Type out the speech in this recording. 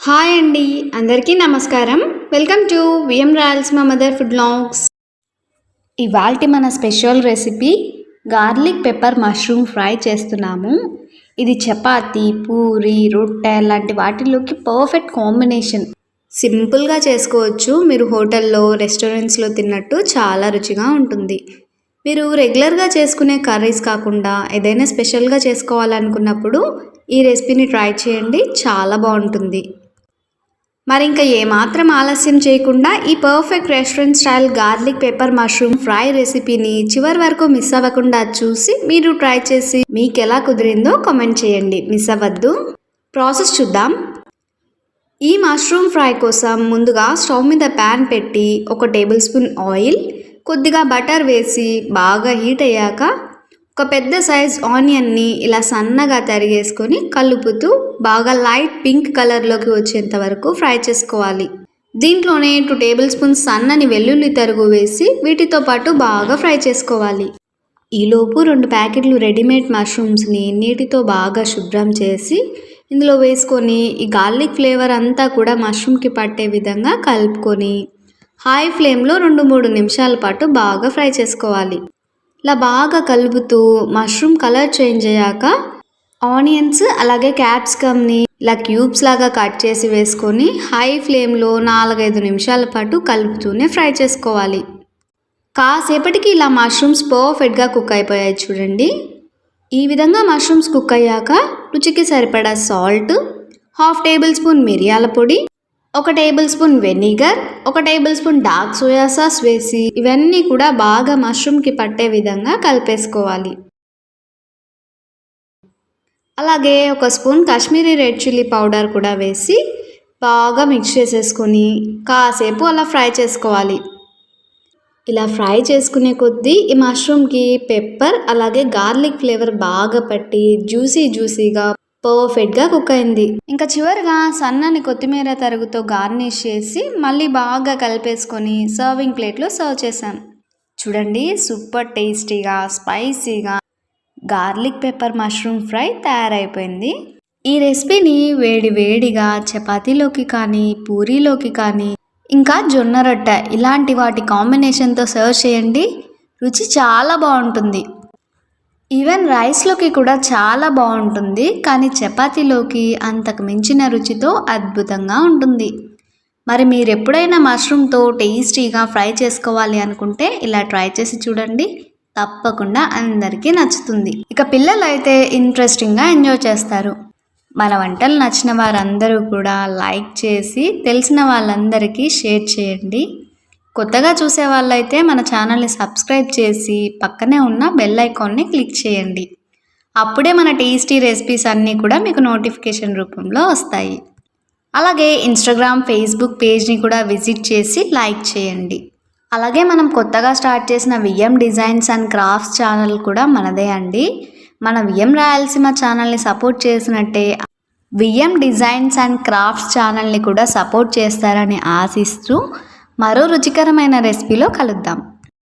Hi అండి అందరికీ నమస్కారం. వెల్కమ్ టు విఎం రాయల్స్ మా మదర్ ఫుడ్ లాగ్స్. ఇవాల్టి మన special recipe garlic pepper mushroom fry చేస్తున్నాము. ఇది చపాతి పూరి రొట్టె లాంటి వాటిలోకి పర్ఫెక్ట్ కాంబినేషన్. సింపుల్గా చేసుకోవచ్చు. మీరు హోటల్లో రెస్టారెంట్స్లో తిన్నట్టు చాలా రుచిగా ఉంటుంది. మీరు రెగ్యులర్గా చేసుకునే కర్రీస్ కాకుండా ఏదైనా స్పెషల్గా చేసుకోవాలనుకున్నప్పుడు ఈ రెసిపీని ట్రై చేయండి. చాలా బాగుంటుంది. మరి ఇంకా ఏమాత్రం ఆలస్యం చేయకుండా ఈ perfect restaurant style garlic pepper mushroom fry రెసిపీని చివరి వరకు మిస్ అవ్వకుండా చూసి మీరు ట్రై చేసి మీకు ఎలా కుదిరిందో కామెంట్ చేయండి. మిస్ అవ్వద్దు. ప్రాసెస్ చూద్దాం. ఈ మష్రూమ్ ఫ్రై కోసం ముందుగా స్టవ్ మీద ప్యాన్ పెట్టి ఒక టేబుల్ స్పూన్ ఆయిల్ కొద్దిగా బటర్ వేసి బాగా హీట్ అయ్యాక ఒక పెద్ద సైజ్ ఆనియన్ని ఇలా సన్నగా తరిగేసుకొని కలుపుతూ బాగా లైట్ పింక్ కలర్లోకి వచ్చేంత వరకు ఫ్రై చేసుకోవాలి. దీంట్లోనే టూ టేబుల్ స్పూన్ సన్నని వెల్లుల్లి తరుగు వేసి వీటితో పాటు బాగా ఫ్రై చేసుకోవాలి. ఈలోపు రెండు ప్యాకెట్లు రెడీమేడ్ మష్రూమ్స్ని నీటితో బాగా శుభ్రం చేసి ఇందులో వేసుకొని ఈ గార్లిక్ ఫ్లేవర్ అంతా కూడా మష్రూమ్కి పట్టే విధంగా కలుపుకొని హై ఫ్లేమ్లో రెండు మూడు నిమిషాల పాటు బాగా ఫ్రై చేసుకోవాలి. ఇలా బాగా కలుపుతూ మష్రూమ్ కలర్ చేంజ్ అయ్యాక ఆనియన్స్ అలాగే క్యాప్సికమ్ని ఇలా క్యూబ్స్ లాగా కట్ చేసి వేసుకొని హై ఫ్లేమ్లో నాలుగైదు నిమిషాల పాటు కలుపుతూనే ఫ్రై చేసుకోవాలి. కాసేపటికి ఇలా మష్రూమ్స్ పర్ఫెక్ట్గా కుక్ అయిపోయాయి చూడండి. ఈ విధంగా మష్రూమ్స్ కుక్ అయ్యాక రుచికి సరిపడా సాల్ట్ హాఫ్ టేబుల్ స్పూన్ మిరియాల పొడి ఒక టేబుల్ స్పూన్ వెనిగర్ ఒక tablespoon dark soya sauce వేసి ఇవన్నీ కూడా బాగా మష్రూమ్కి పట్టే విధంగా కలిపేసుకోవాలి. అలాగే ఒక spoon Kashmiri red chilli powder కూడా వేసి బాగా మిక్స్ చేసేసుకొని కాసేపు అలా ఫ్రై చేసుకోవాలి. ఇలా ఫ్రై చేసుకునే కొద్దీ ఈ మష్రూమ్కి పెప్పర్ అలాగే గార్లిక్ ఫ్లేవర్ బాగా పట్టి జ్యూసీ జ్యూసీగా పర్ఫెక్ట్గా కుక్ అయింది. ఇంకా చివరిగా సన్నని కొత్తిమీర తరుగుతో గార్నిష్ చేసి మళ్ళీ బాగా కలిపేసుకొని సర్వింగ్ ప్లేట్లో సర్వ్ చేశాం. చూడండి సూపర్ టేస్టీగా స్పైసీగా గార్లిక్ పెప్పర్ మష్రూమ్ ఫ్రై తయారైపోయింది. ఈ రెసిపీని వేడి వేడిగా చపాతీలోకి కానీ పూరీలోకి కానీ ఇంకా జొన్న రొట్టె ఇలాంటి వాటి కాంబినేషన్తో సర్వ్ చేయండి. రుచి చాలా బాగుంటుంది. ఈవెన్ రైస్లోకి కూడా చాలా బాగుంటుంది కానీ చపాతీలోకి అంతకు మించిన రుచితో అద్భుతంగా ఉంటుంది. మరి మీరు ఎప్పుడైనా మష్రూమ్తో టేస్టీగా ఫ్రై చేసుకోవాలి అనుకుంటే ఇలా ట్రై చేసి చూడండి. తప్పకుండా అందరికీ నచ్చుతుంది. ఇక పిల్లలు అయితే ఇంట్రెస్టింగ్గా ఎంజాయ్ చేస్తారు. మన వంటలు నచ్చిన వారందరూ కూడా లైక్ చేసి తెలిసిన వాళ్ళందరికీ షేర్ చేయండి. కొత్తగా చూసే వాళ్ళైతే మన ఛానల్ని సబ్స్క్రైబ్ చేసి పక్కనే ఉన్న బెల్ ఐకాన్ని క్లిక్ చేయండి. అప్పుడే మన టేస్టీ రెసిపీస్ అన్నీ కూడా మీకు నోటిఫికేషన్ రూపంలో వస్తాయి. అలాగే ఇన్స్టాగ్రామ్ ఫేస్బుక్ పేజ్ని కూడా విజిట్ చేసి లైక్ చేయండి. అలాగే మనం కొత్తగా స్టార్ట్ చేసిన VM designs and crafts channel కూడా మనదే అండి. మన విఎం రాయలసీమ ఛానల్ని సపోర్ట్ చేసినట్టే విఎం డిజైన్స్ అండ్ క్రాఫ్ట్స్ ఛానల్ని కూడా సపోర్ట్ చేస్తారని ఆశిస్తూ మరో రుచికరమైన రెసిపీలో కలుద్దాం.